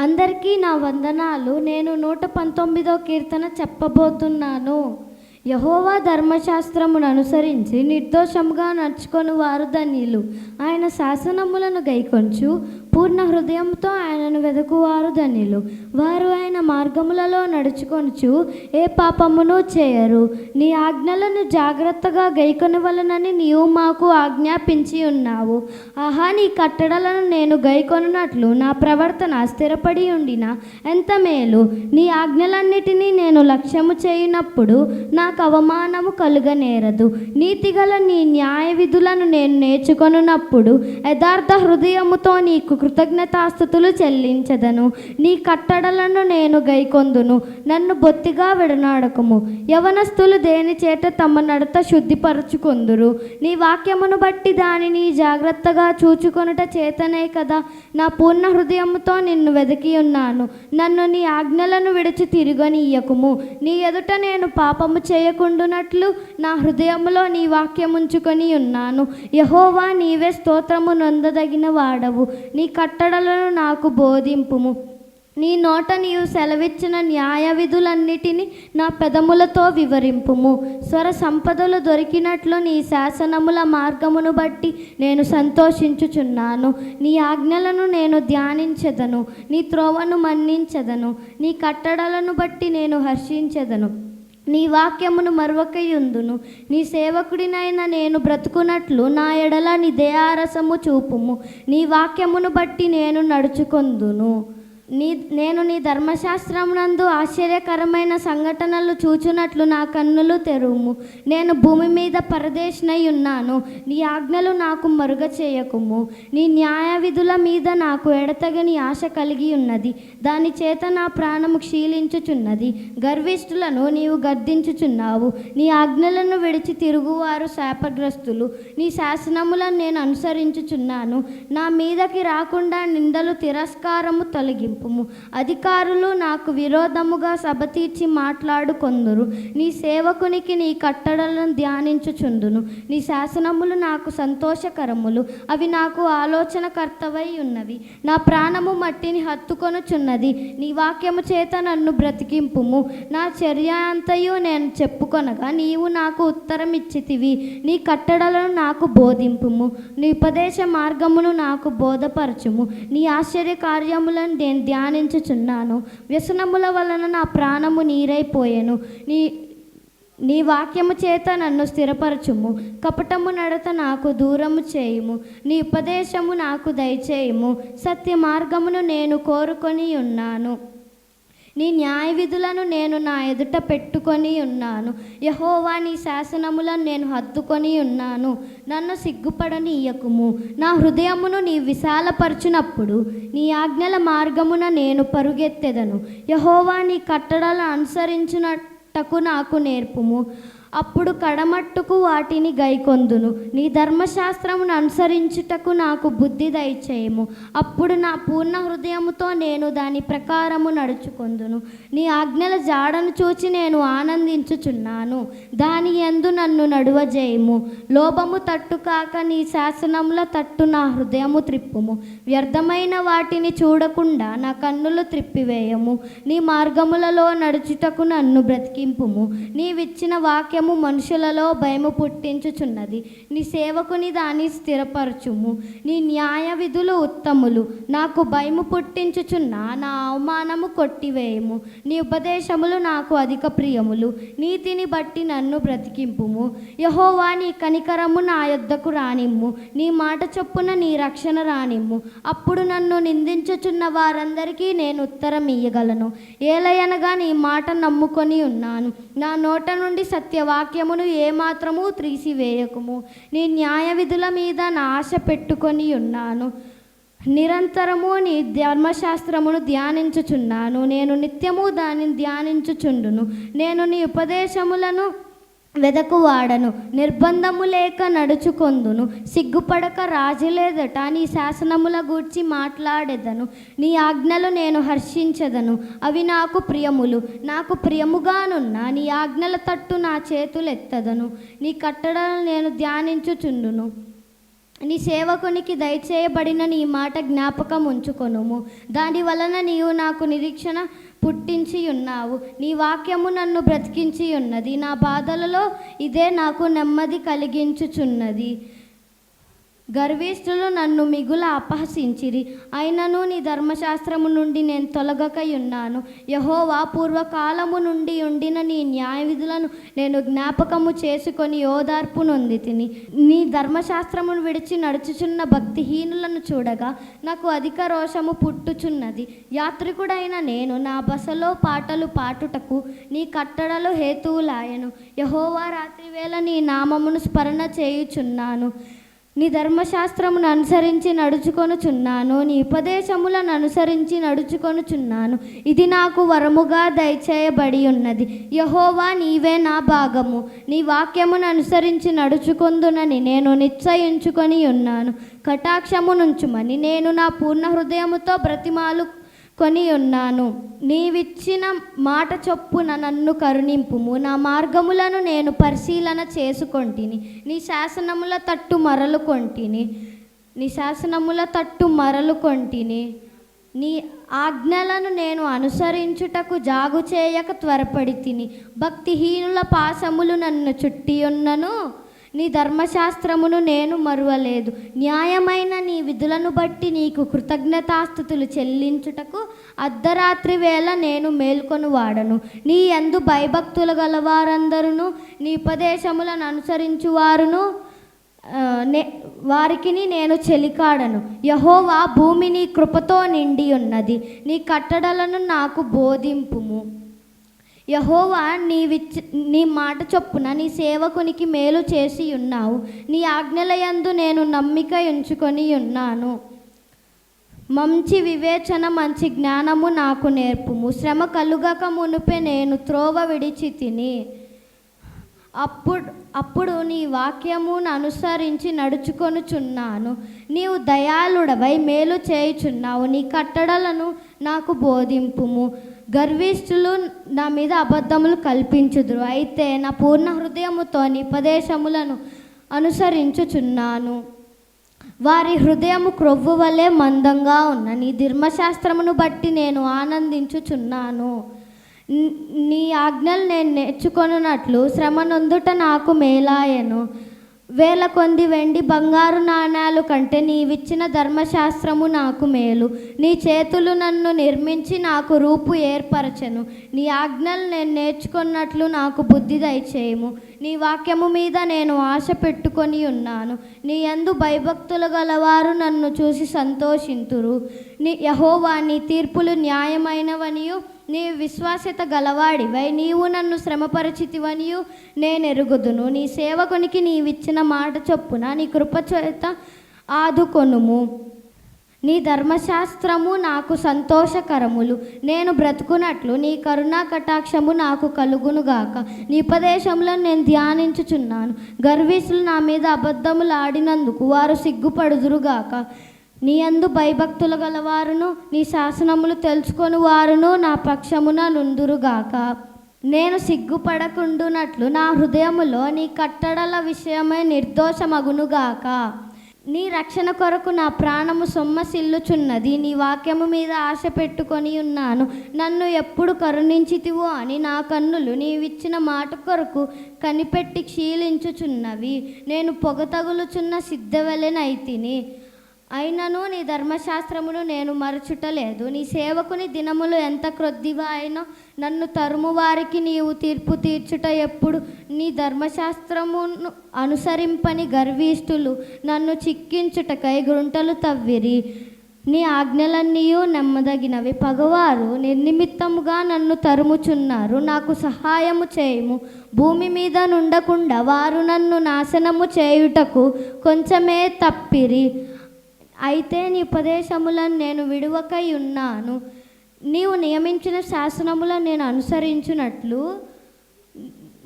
అందరికీ నా వందనాలు. నేను నూట పంతొమ్మిదో కీర్తన చెప్పబోతున్నాను. యహోవా ధర్మశాస్త్రమును అనుసరించి నిర్దోషముగా నడుచుకొని వారు ధన్యులు. ఆయన శాసనములను గైకొంచు. పూర్ణ హృదయంతో ఆయనను వెదకువారు ధన్యులు. వారు ఆయన మార్గములలో నడుచుకొనుచు ఏ పాపమును చేయరు. నీ ఆజ్ఞలను జాగ్రత్తగా గైకొనవలనని నీవు మాకు ఆజ్ఞాపించి ఉన్నావు. ఆహా నీ కట్టడలను నేను గైకొనున్నట్లు నా ప్రవర్తన స్థిరపడి ఉండిన ఎంత మేలు. నీ ఆజ్ఞలన్నిటినీ నేను లక్ష్యము చేయనప్పుడు నాకు అవమానము కలుగనేరదు. నీతిగల నీ న్యాయ విధులను నేను నేర్చుకొనున్నప్పుడు యథార్థ హృదయముతో నీకు కృతజ్ఞతాస్థుతులు చెల్లించదను. నీ కట్టడలను నేను గైకొందును. నన్ను బొత్తిగా విడనాడకము. యవనస్తులు దేని చేత తమ నడత శుద్ధిపరచుకొందురు? నీ వాక్యమును బట్టి దానిని జాగ్రత్తగా చూచుకొనుట చేతనే కదా. నా పూర్ణ హృదయముతో నిన్ను వెతికి ఉన్నాను నన్ను నీ ఆజ్ఞలను విడిచి తిరగనీయకుము. నీ ఎదుట నేను పాపము చేయకుండునట్లు నా హృదయములో నీ వాక్యముంచుకొని ఉన్నాను యహోవా నీవే స్తోత్రము నొందదగిన వాడవు. నీ కట్టడలను నాకు బోధింపుము. నీ నోట నీవు సెలవిచ్చిన న్యాయ విధులన్నిటినీ నా పెదములతో వివరింపుము. స్వర సంపదలు దొరికినట్లు నీ శాసనముల మార్గమును బట్టి నేను సంతోషించుచున్నాను. నీ ఆజ్ఞలను నేను ధ్యానించెదను. నీ త్రోవను మన్నించెదను. నీ కట్టడలను బట్టి నేను హర్షించెదను. నీ వాక్యమును మరొకయుందును నీ సేవకుడినైన నేను బ్రతుకున్నట్లు నా ఎడల నీ దయారసము చూపుము. నీ వాక్యమును బట్టి నేను నడుచుకొందును. నీ నేను నీ ధర్మశాస్త్రమునందు ఆశ్చర్యకరమైన సంఘటనలు చూచునట్లు నా కన్నులు తెరుము. నేను భూమి మీద పరదేశనై ఉన్నాను. నీ ఆజ్ఞలు నాకు మరుగ చేయకుము. నీ న్యాయ విధుల మీద నాకు ఎడతగని ఆశ కలిగి ఉన్నది. దాని చేత నా ప్రాణము క్షీణించుచున్నది. గర్విష్ఠులను నీవు గద్దించుచున్నావు. నీ ఆజ్ఞలను విడిచి తిరుగువారు శాపగ్రస్తులు. నీ శాసనములను నేను అనుసరించుచున్నాను. నా మీదకి రాకుండా నిందలు తిరస్కారము తొలగింపుము అధికారులు నాకు విరోధముగా సభ తీర్చి మాట్లాడుకొందురు. నీ సేవకునికి నీ కట్టడలను ధ్యానించుచుందును నీ శాసనములు నాకు సంతోషకరములు. అవి నాకు ఆలోచనకర్తవై ఉన్నవి. నా ప్రాణము మట్టిని హత్తుకొనుచున్నది. నీ వాక్యము చేత నన్ను బ్రతికింపుము. నా చర్య అంతయు నేను చెప్పుకొనగా నీవు నాకు ఉత్తరం ఇచ్చితివి నీ కట్టడలను నాకు బోధింపుము. నీ ఉపదేశ మార్గమును నాకు బోధపరచుము. నీ ఆశ్చర్య కార్యములను నేను ధ్యానించుచున్నాను. వ్యసనముల వలన నా ప్రాణము నీరైపోయాను. నీ నీ వాక్యము చేత నన్ను స్థిరపరచుము. కపటము నడత నాకు దూరము చేయుము. నీ ఉపదేశము నాకు దయచేయుము. సత్య మార్గమును నేను కోరుకొని ఉన్నాను నీ న్యాయ విధులను నేను నా ఎదుట పెట్టుకొని ఉన్నాను. యహోవా నీ శాసనములను నేను హత్తుకొని ఉన్నాను. నన్ను సిగ్గుపడనీయకుము. నా హృదయమును నీ విశాలపరచునప్పుడు నీ ఆజ్ఞల మార్గమున నేను పరుగెత్తెదను. యహోవా నీ కట్టడలను అనుసరించునట్టకు నాకు నేర్పుము. అప్పుడు కడమట్టుకు వాటిని గైకొందును. నీ ధర్మశాస్త్రమును అనుసరించుటకు నాకు బుద్ధి దయచేయము. అప్పుడు నా పూర్ణ హృదయముతో నేను దాని ప్రకారము నడుచుకొందును. నీ ఆజ్ఞల జాడను చూచి నేను ఆనందించుచున్నాను. దాని యందు నన్ను నడువజేయము. లోభము తట్టుకాక నీ శాసనముల తట్టు నా హృదయము త్రిప్పుము. వ్యర్థమైన వాటిని చూడకుండా నా కన్నులు త్రిప్పివేయము. నీ మార్గములలో నడుచుటకు నన్ను బ్రతికింపుము. నీవిచ్చిన వాక్యము మనుషులలో భయము పుట్టించుచున్నది. నీ సేవకుని దాన్ని స్థిరపరచుము. నీ న్యాయ విధులు ఉత్తములు. నాకు భయము పుట్టించుచున్న నా అవమానము కొట్టివేయము. నీ ఉపదేశములు నాకు అధిక ప్రియములు. నీతిని బట్టి నన్ను బ్రతికింపుము. యహోవా నీ కనికరము నా యొద్దకు రానిమ్ము. నీ మాట చొప్పున నీ రక్షణ రానిమ్ము. అప్పుడు నన్ను నిందించుచున్న వారందరికీ నేను ఉత్తరం ఇయ్యగలను ఏలయనగా నీ మాట నమ్ముకొని ఉన్నాను. నా నోట నుండి వాక్యమును ఏమాత్రము త్రీసివేయకుము. నీ న్యాయ విధుల మీద నా ఆశ పెట్టుకొని ఉన్నాను. నిరంతరము నీ ధర్మశాస్త్రమును ధ్యానించుచున్నాను. నేను నిత్యము దానిని ధ్యానించుచుండును. నేను నీ ఉపదేశములను వెదకువాడను నిర్బంధము లేక నడుచుకొందును సిగ్గుపడక రాజులేదట నీ శాసనముల గూర్చి మాట్లాడెదను నీ ఆజ్ఞలు నేను హర్షించదను అవి నాకు ప్రియములు నాకు ప్రియముగానున్న నీ ఆజ్ఞల తట్టు నా చేతులెత్తదను నీ కట్టడలను నేను ధ్యానించుచుండును నీ సేవకునికి దయచేయబడిన నీ మాట జ్ఞాపకం ఉంచుకొనుము దాని వలన నీవు నాకు నిరీక్షణ పుట్టించి ఉన్నావు నీ వాక్యము నన్ను బ్రతికించి ఉన్నది నా బాధలలో ఇదే నాకు నెమ్మది కలిగించుచున్నది. గర్విష్ఠులు నన్ను మిగుల అపహసించిరి. అయినను నీ ధర్మశాస్త్రము నుండి నేను తొలగకయున్నాను. యహోవా పూర్వకాలము నుండి ఉండిన నీ న్యాయ విధులను నేను జ్ఞాపకము చేసుకొని ఓదార్పు నొంది తిని నీ ధర్మశాస్త్రమును విడిచి నడుచుచున్న భక్తిహీనులను చూడగా నాకు అధిక రోషము పుట్టుచున్నది. యాత్రికుడైన నేను నా బసలో పాటలు పాటుటకు నీ కట్టడలు హేతువులాయను. యహోవా రాత్రివేళ నీ నామమును స్మరణ చేయుచున్నాను. నీ ధర్మశాస్త్రమును అనుసరించి నడుచుకొనుచున్నాను నీ ఉపదేశములను అనుసరించి నడుచుకొనుచున్నాను. ఇది నాకు వరముగా దయచేయబడి ఉన్నది యహోవా నీవే నా భాగము. నీ వాక్యమును అనుసరించి నడుచుకొందునని నేను నిశ్చయించుకొని ఉన్నాను కటాక్షము నుంచుమని నేను నా పూర్ణ హృదయముతో బ్రతిమాలు కొని ఉన్నాను. నీవిచ్చిన మాట చొప్పున నన్ను కరుణింపుము. నా మార్గములను నేను పరిశీలన చేసుకొంటిని. నీ శాసనముల తట్టు మరలు కొంటిని నీ శాసనముల తట్టు మరలు కొంటిని నీ ఆజ్ఞలను నేను అనుసరించుటకు జాగు చేయక త్వరపడి తిని భక్తిహీనుల పాశములు నన్ను చుట్టి ఉన్నను నీ ధర్మశాస్త్రమును నేను మరువలేదు. న్యాయమైన నీ విధులను బట్టి నీకు కృతజ్ఞతాస్థుతులు చెల్లించుటకు అర్ధరాత్రి వేళ నేను మేల్కొని వాడను నీ ఎందు భయభక్తులు గలవారందరూ నీ ఉపదేశములను అనుసరించువారును వారును నే వారికి నేను చెలికాడను. యహోవా భూమి నీ కృపతో నిండి ఉన్నది నీ కట్టడలను నాకు బోధింపుము. యహోవా నీ విచ్ నీ మాట చొప్పున నీ సేవకునికి మేలు చేసి ఉన్నావు. నీ ఆజ్ఞలయందు నేను నమ్మిక ఉంచుకొని ఉన్నాను. మంచి వివేచన మంచి జ్ఞానము నాకు నేర్పుము. శ్రమ కలుగక మునుపే నేను త్రోవ విడిచి తిని అప్పుడు అప్పుడు నీ వాక్యమును అనుసరించి నడుచుకొనుచున్నాను. నీవు దయాళుడవై మేలు చేయుచున్నావు. నీ కట్టడలను నాకు బోధింపుము. గర్విష్ఠులు నా మీద అబద్ధములు కల్పించుదురు. అయితే నా పూర్ణ హృదయముతో నిపదేశములను అనుసరించుచున్నాను. వారి హృదయము క్రొవ్వు వలె మందంగా ఉన్న నీ ధర్మశాస్త్రమును బట్టి నేను ఆనందించుచున్నాను. నీ ఆజ్ఞలు నేను నేర్చుకొనున్నట్లు శ్రమనొందుట నాకు మేలాయను. వేల కొంది వెండి బంగారు నాణాలు కంటే నీవిచ్చిన ధర్మశాస్త్రము నాకు మేలు. నీ చేతులు నన్ను నిర్మించి నాకు రూపు ఏర్పరచను. నీ ఆజ్ఞలు నేను నేర్చుకున్నట్లు నాకు బుద్ధి దయచేయము. నీ వాక్యము మీద నేను ఆశ పెట్టుకొని ఉన్నాను. నీ యందు భయభక్తులు గలవారు నన్ను చూసి సంతోషింతురు. నీ యహోవా నీ తీర్పులు న్యాయమైనవనియు నీ విశ్వాసత గలవాడివై. నీవు నన్ను శ్రమపరిచితివనియు నేను ఎరుగుదును. నీ సేవకునికి నీవిచ్చిన మాట చొప్పున నీ కృపచేత ఆదుకొనుము. నీ ధర్మశాస్త్రము నాకు సంతోషకరములు. నేను బ్రతుకున్నట్లు నీ కరుణా కటాక్షము నాకు కలుగునుగాక. నీ ఉపదేశంలో నేను ధ్యానించుచున్నాను. గర్విసులు నా మీద అబద్ధములు ఆడినందుకు వారు సిగ్గుపడుదురుగాక. నీ అందు భయభక్తులు గలవారును నీ శాసనములు తెలుసుకొని వారును నా పక్షమున నుందురుగాక. నేను సిగ్గుపడకుండునట్లు నా హృదయములో నీ కట్టడల విషయమై నిర్దోషమగునుగాక. నీ రక్షణ కొరకు నా ప్రాణము సొమ్మసిల్లుచున్నది. నీ వాక్యము మీద ఆశ పెట్టుకొని ఉన్నాను. నన్ను ఎప్పుడు కరుణించితివో అని నా కన్నులు నీవిచ్చిన మాట కొరకు కనిపెట్టి క్షీలించుచున్నవి నేను పొగ తగులుచున్న సిద్ధవెలెనైతిని. అయినను నీ ధర్మశాస్త్రమును నేను మరచుటలేదు. నీ సేవకుని దినములు ఎంత క్రొద్దివా అయినా నన్ను తరుము వారికి నీవు తీర్పు తీర్చుట ఎప్పుడు నీ ధర్మశాస్త్రమును అనుసరింపని గర్వీష్ఠులు నన్ను చిక్కించుటకై గుంటలు తవ్విరి. నీ ఆజ్ఞలన్నీయు నెమ్మదగినవి. పగవారు నిర్నిమిత్తముగా నన్ను తరుముచున్నారు. నాకు సహాయము చేయము. భూమి మీద నుండకుండా వారు నన్ను నాశనము చేయుటకు కొంచెమే తప్పిరి. అయితే నీ ఉపదేశములను నేను విడువకై ఉన్నాను. నీవు నియమించిన శాసనములను నేను అనుసరించినట్లు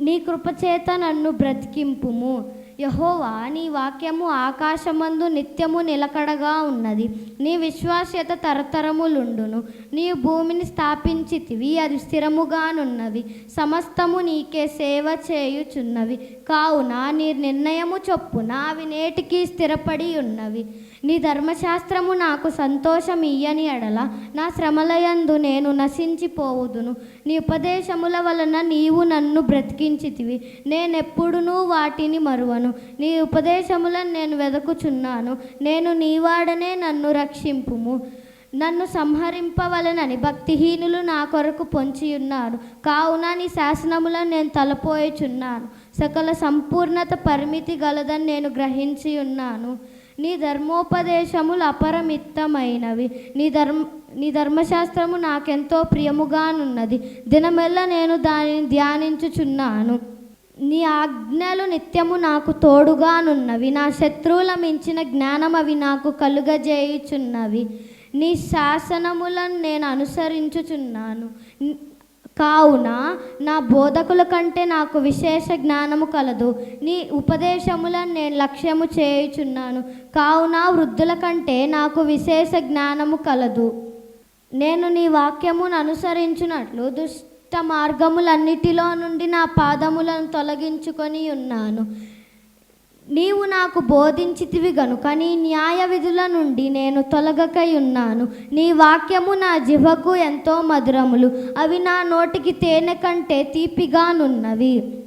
నీ కృపచేత నన్ను బ్రతికింపుము. యహోవా నీ వాక్యము ఆకాశమందు నిత్యము నిలకడగా ఉన్నది. నీ విశ్వాస్యత తరతరములుండును. నీ భూమిని స్థాపించితివి అది స్థిరముగానున్నవి. సమస్తము నీకే సేవ చేయుచున్నవి. కావున నీ నిర్ణయము చొప్పున అవి నేటికి స్థిరపడి ఉన్నవి నీ ధర్మశాస్త్రము నాకు సంతోషం ఇయ్యని ఎడల నా శ్రమలయందు నేను నశించిపోవుదును. నీ ఉపదేశముల వలన నీవు నన్ను బ్రతికించితివి. నేనెప్పుడునూ వాటిని మరువను. నీ ఉపదేశములను నేను వెదకుచున్నాను. నేను నీవాడనే నన్ను రక్షింపుము. నన్ను సంహరింపవలనని భక్తిహీనులు నా కొరకు పొంచియున్నారు. కావున నీ శాసనములను నేను తలపోయిచున్నాను. సకల సంపూర్ణత పరిమితి గలదని నేను గ్రహించి ఉన్నాను నీ ధర్మోపదేశములు అపరమిత్తమైనవి. నీ ధర్మ నీ ధర్మశాస్త్రము నాకెంతో ప్రియముగానున్నది. దినమెల్ల నేను దానిని ధ్యానించుచున్నాను. నీ ఆజ్ఞలు నిత్యము నాకు తోడుగానున్నవి. నా శత్రువుల మించిన జ్ఞానం అవి నాకు కలుగజేయుచున్నవి. నీ శాసనములను నేను అనుసరించుచున్నాను. కావున నా బోధకుల కంటే నాకు విశేష జ్ఞానము కలదు. నీ ఉపదేశములను నేను లక్ష్యము చేయుచున్నాను. కావున వృద్ధుల కంటే నాకు విశేష జ్ఞానము కలదు. నేను నీ వాక్యమును అనుసరించినట్లు దుష్ట మార్గములన్నిటిలో నుండి నా పాదములను తొలగించుకొని ఉన్నాను నీవు నాకు బోధించితివి గనుక నీ న్యాయ విధుల నుండి నేను తొలగకై ఉన్నాను. నీ వాక్యము నా జిహకు ఎంతో మధురములు అవి నా నోటికి తేనె కంటే తీపిగానున్నవి.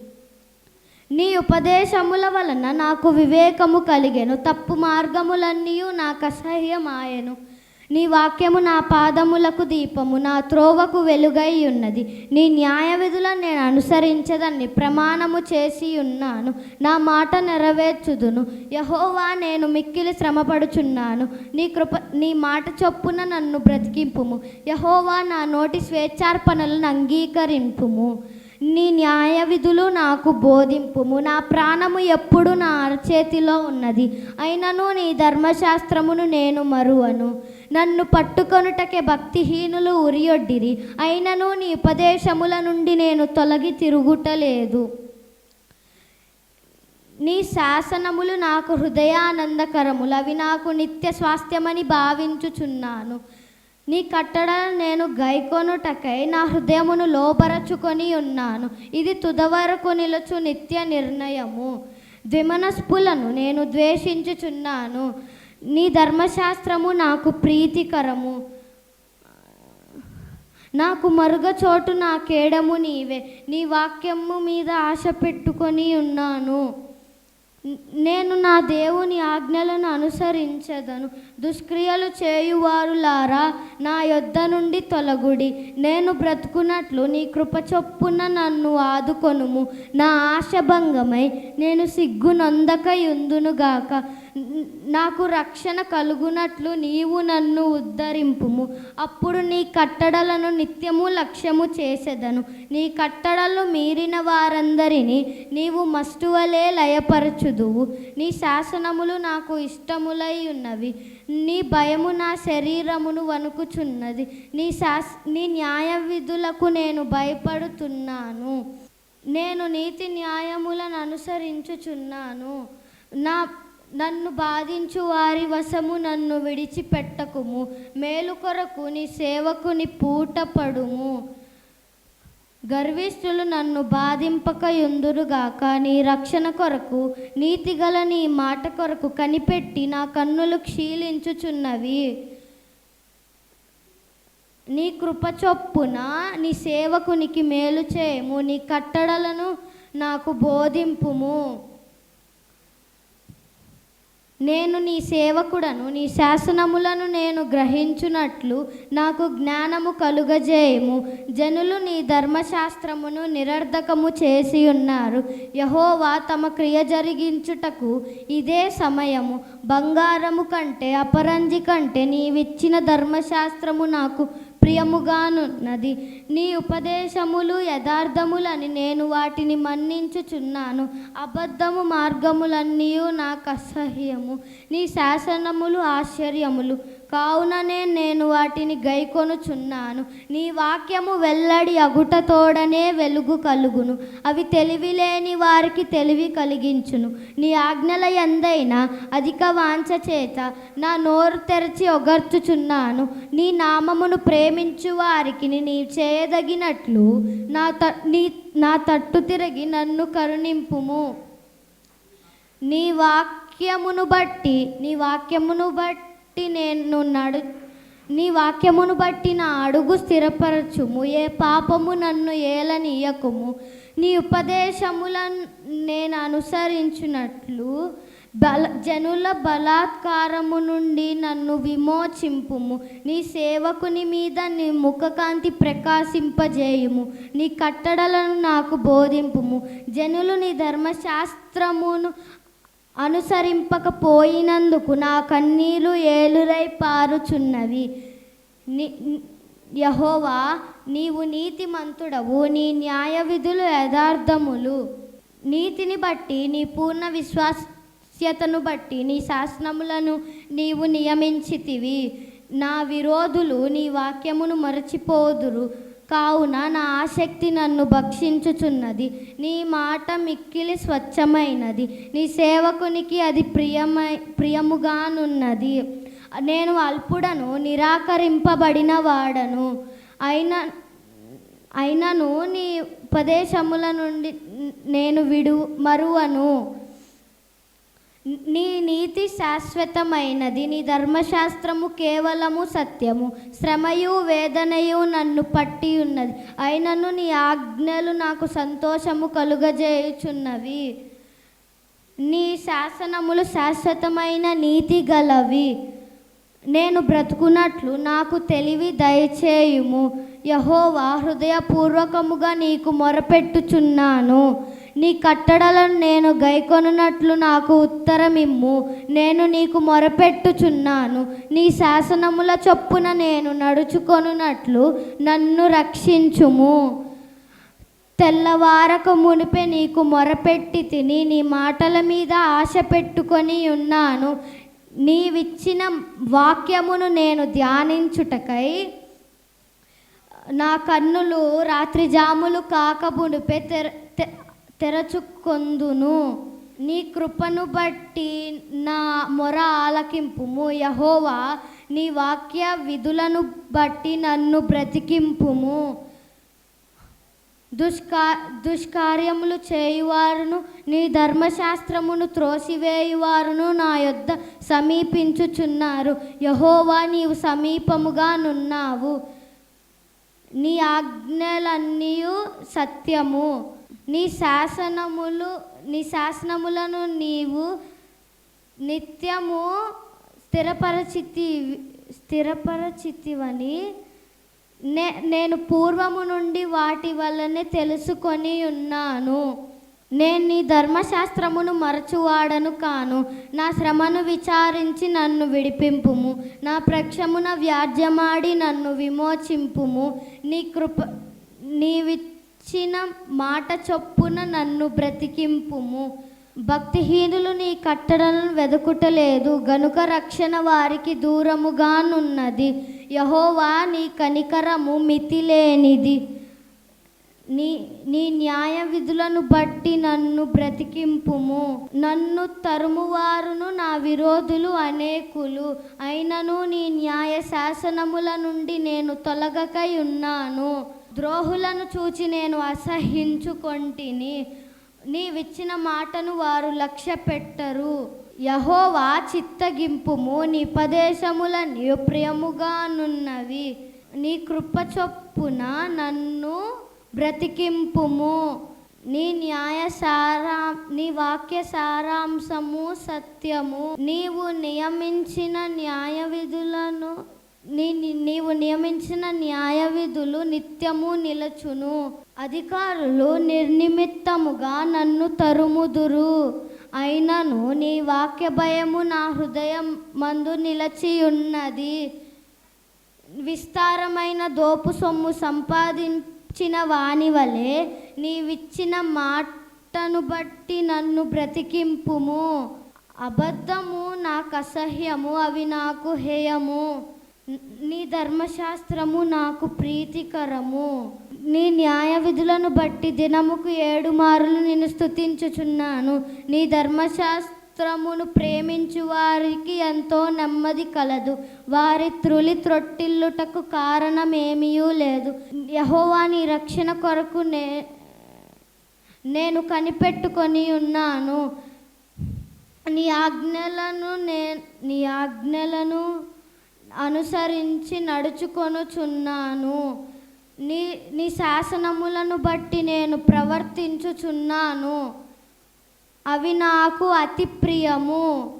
నీ ఉపదేశముల వలన నాకు వివేకము కలిగెను తప్పు మార్గములన్నీ నాకు అసహ్యమాయను. నీ వాక్యము నా పాదములకు దీపము నా త్రోవకు వెలుగై ఉన్నది. నీ న్యాయ విధులను నేను అనుసరించదని ప్రమాణము చేసి ఉన్నాను. నా మాట నెరవేర్చుదును. యహోవా నేను మిక్కిలి శ్రమపడుచున్నాను. నీ కృప నీ మాట చొప్పున నన్ను బ్రతికింపుము. యహోవా నా నోటి స్వేచ్ఛార్పణలను అంగీకరింపుము. నీ న్యాయ విధులు నాకు బోధింపుము. నా ప్రాణము ఎప్పుడు నా అరచేతిలో ఉన్నది. అయినను నీ ధర్మశాస్త్రమును నేను మరువను. నన్ను పట్టుకొనుటకే భక్తిహీనులు ఉరియొడ్డిరి. అయినను నీ ఉపదేశముల నుండి నేను తొలగి తిరుగుటలేదు. నీ శాసనములు నాకు హృదయానందకరములు. అవి నాకు నిత్య స్వాస్థ్యమని భావించుచున్నాను. నీ కట్టడలు నేను గైకొనుటకై నా హృదయమును లోపరచుకొని ఉన్నాను. ఇది తుదవరకు నిలుచు నిత్య నిర్ణయము. ద్విమనస్పులను నేను ద్వేషించుచున్నాను. నీ ధర్మశాస్త్రము నాకు ప్రీతికరము. నాకు మరుగ చోటు నా కేడము నీవే. నీ వాక్యము మీద ఆశ పెట్టుకొని ఉన్నాను. నేను నా దేవుని ఆజ్ఞలను అనుసరించదను. దుష్క్రియలు చేయువారులారా నా యొద్ద నుండి తొలగుడి. నేను బ్రతుకున్నట్లు నీ కృప చొప్పున నన్ను ఆదుకొనుము. నా ఆశభంగమై నేను సిగ్గునందకయుందునుగాక. న- నాకు రక్షణ కలుగునట్లు నీవు నన్ను ఉద్ధరింపుము. అప్పుడు నీ కట్టడలను నిత్యము లక్ష్యము చేసేదను. నీ కట్టడలు మీరిన వారందరినీ నీవు మస్తువలే లయపరచుదువు. నీ శాసనములు నాకు ఇష్టములై ఉన్నవి. నీ భయము నా శరీరమును వణుకుచున్నది. నీ శాస్ నీ న్యాయ విధులకు నేను భయపడుతున్నాను. నేను నీతి న్యాయములను అనుసరించుచున్నాను. నా నన్ను బాధించు వారి వశము నన్ను విడిచిపెట్టకుము. మేలు కొరకు నీ సేవకుని పూటపడుము. గర్విష్ఠులు నన్ను బాధింపక ఎందురుగాక నీ రక్షణ కొరకు నీతిగల నీ మాట కొరకు కనిపెట్టి నా కన్నులు క్షీలించుచున్నవి నీ కృప చొప్పున నీ సేవకునికి మేలు చేయము. నీ కట్టడలను నాకు బోధింపుము. నేను నీ సేవకుడను నీ శాసనములను నేను గ్రహించునట్లు నాకు జ్ఞానము కలుగజేయము. జనులు నీ ధర్మశాస్త్రమును నిరర్ధకము చేసి ఉన్నారు. యహోవా తమ క్రియ జరిగించుటకు ఇదే సమయము. బంగారము కంటే అపరంజి కంటే నీవిచ్చిన ధర్మశాస్త్రము నాకు ప్రియముగానున్నది నీ ఉపదేశములు యథార్థములని నేను వాటిని మన్నించుచున్నాను. అబద్ధము మార్గములన్నీ నాకు అసహ్యము నీ శాసనములు ఆశ్చర్యములు. కావుననే నేను వాటిని గైకొనుచున్నాను. నీ వాక్యము వెల్లడి అగుట తోడనే వెలుగు కలుగును. అవి తెలివి లేని వారికి తెలివి కలిగించును. నీ ఆజ్ఞల ఎందైనా అధిక వాంఛ చేత నా నోరు తెరచి ఒగర్చుచున్నాను. నీ నామమును ప్రేమించు వారికి నీ చేయదగినట్లు నా త నీ నా తట్టు తిరిగి నన్ను కరుణింపుము. నీ వాక్యమును బట్టి నీ వాక్యమును బట్టి నేను నడు నీ వాక్యమును బట్టి నా అడుగు స్థిరపరచుము. ఏ పాపము నన్ను ఏలనీయకుము. నీ ఉపదేశములను నేను అనుసరించినట్లు బల జనుల బలాత్కారము నుండి నన్ను విమోచింపుము. నీ సేవకుని మీద నీ ముఖకాంతి ప్రకాశింపజేయుము. నీ కట్టడలను నాకు బోధింపుము. జనులు నీ ధర్మశాస్త్రమును అనుసరింపకపోయినందుకు నా కన్నీలు ఏలురై పారుచున్నవి. యహోవా నీవు నీతిమంతుడవు నీ న్యాయ విధులు యథార్థములు. నీతిని బట్టి నీ పూర్ణ విశ్వాస్యతను బట్టి నీ శాసనములను నీవు నియమించితివి. నా విరోధులు నీ వాక్యమును మరచిపోదురు. కావున నా ఆసక్తి నన్ను భక్షించుచున్నది. నీ మాట మిక్కిలి స్వచ్ఛమైనది. నీ సేవకునికి అది ప్రియమై ప్రియముగానున్నది. నేను అల్పుడను నిరాకరింపబడిన వాడను అయిన అయినను నీ ఉపదేశముల నుండి నేను విడు మరువను. నీ నీతి శాశ్వతమైనది నీ ధర్మశాస్త్రము కేవలము సత్యము. శ్రమయు వేదనయు నన్ను పట్టి ఉన్నది అయినను నీ ఆజ్ఞలు నాకు సంతోషము కలుగజేయుచున్నవి. నీ శాసనములు శాశ్వతమైన నీతి గలవి. నేను బ్రతుకున్నట్లు నాకు తెలివి దయచేయుము. యహోవా హృదయపూర్వకముగా నీకు మొరపెట్టుచున్నాను. నీ కట్టడలను నేను గైకొనున్నట్లు నాకు ఉత్తరమిమ్ము. నేను నీకు మొరపెట్టుచున్నాను. నీ శాసనముల చొప్పున నేను నడుచుకొనున్నట్లు నన్ను రక్షించుము. తెల్లవారక మునిపే నీకు మొరపెట్టి తిని నీ మాటల మీద ఆశ పెట్టుకొని ఉన్నాను. నీవిచ్చిన వాక్యమును నేను ధ్యానించుటకై నా కన్నులు రాత్రి జాములు కాక మునిపే తెర తె- తెరచుకొందును. నీ కృపను బట్టి నా మొర ఆలకింపుము. యహోవా నీ వాక్య విధులను బట్టి నన్ను బ్రతికింపుము. దుష్కా దుష్కార్యములు చేయువారును నీ ధర్మశాస్త్రమును త్రోసివేయువారును నా యొద్ద సమీపించుచున్నారు. యహోవా నీవు సమీపముగా నున్నావు. నీ ఆజ్ఞలన్నీ సత్యము. నీ శాసనములు నీ శాసనములను నీవు నిత్యము స్థిరపరచితి స్థిరపరచితివని నే నేను పూర్వము నుండి వాటి వల్లనే తెలుసుకొని ఉన్నాను. నేను నీ ధర్మశాస్త్రమును మరచువాడను కాను. నా శ్రమను విచారించి నన్ను విడిపింపుము. నా ప్రక్షమున వ్యాజ్యమాడి నన్ను విమోచింపుము. నీ కృప ఇచ్చిన మాట చొప్పున నన్ను బ్రతికింపుము. భక్తిహీనులు నీ కట్టడలను వెదకుటలేదు. గనుక రక్షణ వారికి దూరముగానున్నది. యహోవా నీ కనికరము మితిలేనిది. నీ నీ న్యాయ విధులను బట్టి నన్ను బ్రతికింపుము. నన్ను తరుమువారును నా విరోధులు అనేకులు. అయినను నీ న్యాయ శాసనముల నుండి నేను తొలగకై ఉన్నాను ద్రోహులను చూచి నేను అసహించుకొంటిని. నీవిచ్చిన మాటను వారు లక్ష్య పెట్టరు యహోవా చిత్తగింపుము నీ ఉపదేశముల ప్రియముగానున్నవి. నీ కృప చొప్పున నన్ను బ్రతికింపుము. నీ న్యాయ సారా నీ వాక్య సారాంశము సత్యము. నీవు నియమించిన న్యాయ విధులను నీ నీవు నియమించిన న్యాయవిధులు నిత్యము నిలచును. అధికారులు నిర్నిమిత్తముగా నన్ను తరుముదురు. అయినను నీ వాక్య భయము నా హృదయం మందు నిలచియున్నది. విస్తారమైన దోపు సొమ్ము సంపాదించిన వాని వలె నీవిచ్చిన మాటను బట్టి నన్ను బ్రతికింపుము. అబద్ధము నాకు అసహ్యము అవి నాకు హేయము. నీ ధర్మశాస్త్రము నాకు ప్రీతికరము. నీ న్యాయ విధులను బట్టి దినముకు ఏడు మారులు నేను స్తుతించుచున్నాను. నీ ధర్మశాస్త్రమును ప్రేమించు వారికి ఎంతో నెమ్మది కలదు. వారి త్రులి త్రొట్టిల్లుటకు కారణమేమీయూ లేదు. యహోవా నీ రక్షణ కొరకు నే నేను కనిపెట్టుకొని ఉన్నాను. నీ ఆజ్ఞలను నే నీ ఆజ్ఞలను అనుసరించి నడుచుకొనుచున్నాను. నీ నీ శాసనములను బట్టి నేను ప్రవర్తించుచున్నాను. అవి నాకు అతి ప్రియము.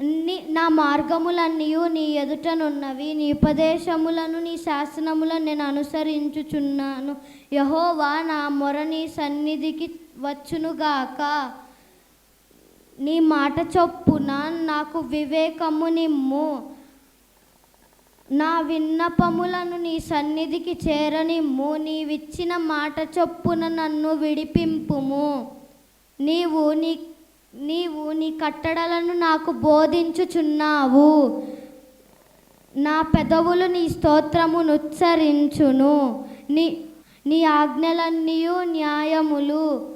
నీ నా మార్గములన్నీ నీ ఎదుటనున్నవి. నీ ఉపదేశములను నీ శాసనములను నేను అనుసరించుచున్నాను. యహోవా నా మొర నీ సన్నిధికి వచ్చునుగాక. నీ మాట చొప్పున నాకు వివేకము నిమ్ము. నా విన్నపములను నీ సన్నిధికి చేరనిమ్ము నీవిచ్చిన మాట చొప్పున నన్ను విడిపింపుము. నీవు నీ నీవు నీ కట్టడలను నాకు బోధించుచున్నావు. నా పెదవులు నీ స్తోత్రమునుచ్చరించును నీ నీ ఆజ్ఞలన్నీ న్యాయములు.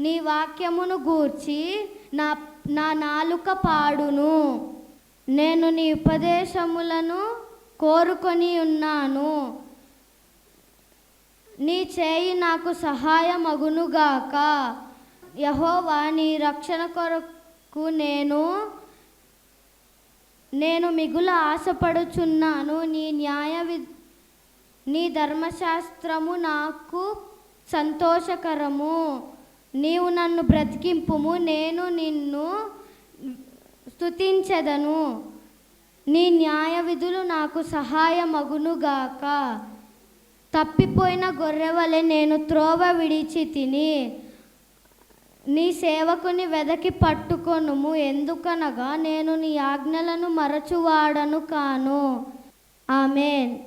నీ వాక్యమును గూర్చి నా నా నాలుక పాడును. నేను నీ ఉపదేశములను కోరుకొని ఉన్నాను. నీ చేయి నాకు సహాయమగునుగాక. యహోవా నీ రక్షణ కొరకు నేను నేను మిగుల ఆశపడుచున్నాను. నీ న్యాయ వి నీ ధర్మశాస్త్రము నాకు సంతోషకరము. నీవు నన్ను బ్రతికింపుము. నేను నిన్ను స్థుతించదను నీ న్యాయ విధులు నాకు సహాయమగునుగాక. తప్పిపోయిన గొర్రెవలె నేను త్రోవ విడిచి తిని నీ సేవకుని వెదకి పట్టుకొనుము. ఎందుకనగా నేను నీ ఆజ్ఞలను మరచువాడను కాను. ఆమెన్.